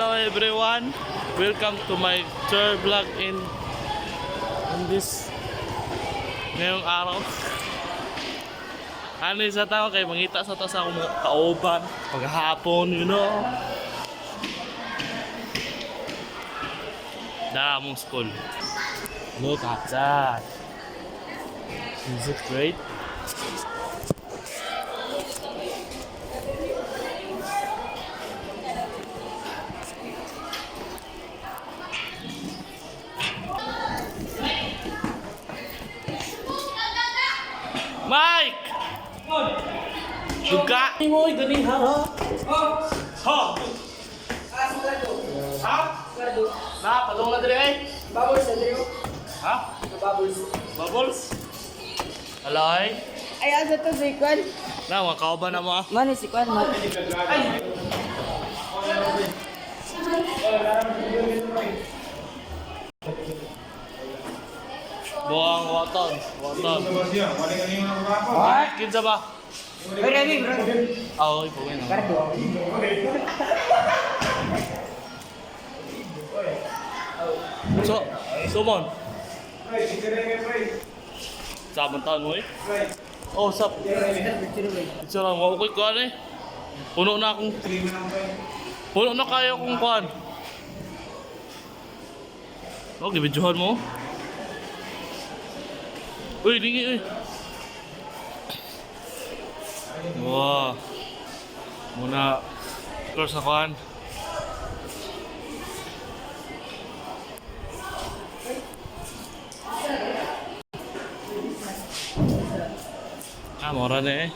Hello everyone. Welcome to my tour vlog in in this ngayong araw. Ano sa tao kay mangita sa taas ako mga kauban paghapon, you know. Damong school. Look at that. Is it great? Mike! Duga! mo, gani ha ha? Ha? Ha? Na, padung na dire eh. Bubbles na Drew. Ha? Bubbles. Bubbles? Aloy? Ay, asa to si Kwan? Na, mga kauban na mo ah. Mani si Kwan, man. Buang waton. Waton. Ay, kinsa ba? Ay, Remy, bro. Ah, oy, pagay na. So, sumon. Sabon taon mo eh. Oh, sap. Isa lang, wako ko'y kuhan eh. Puno na akong... Puno na kayo akong kuhan. Oh, gibidyohan mo. Uy, dingi, uy. Wow. Muna, course na kuhan. Ah, mura na eh.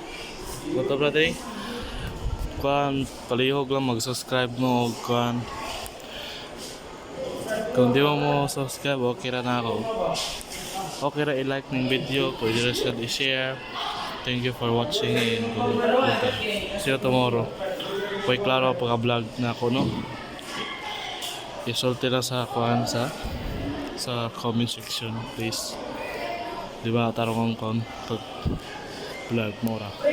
Gutom na din. Kuhan, palihog lang mag-subscribe mo. Kuhan. Kung di mo mo subscribe, okay na ako. Okay ra i-like ng video. Pwede ra siya i-share. Thank you for watching and good- see you tomorrow. Pwede klaro pagka-vlog na ako, no? Isulti lang sa kuhan sa sa comment section, please. Di ba, tarong kon vlog mo ra.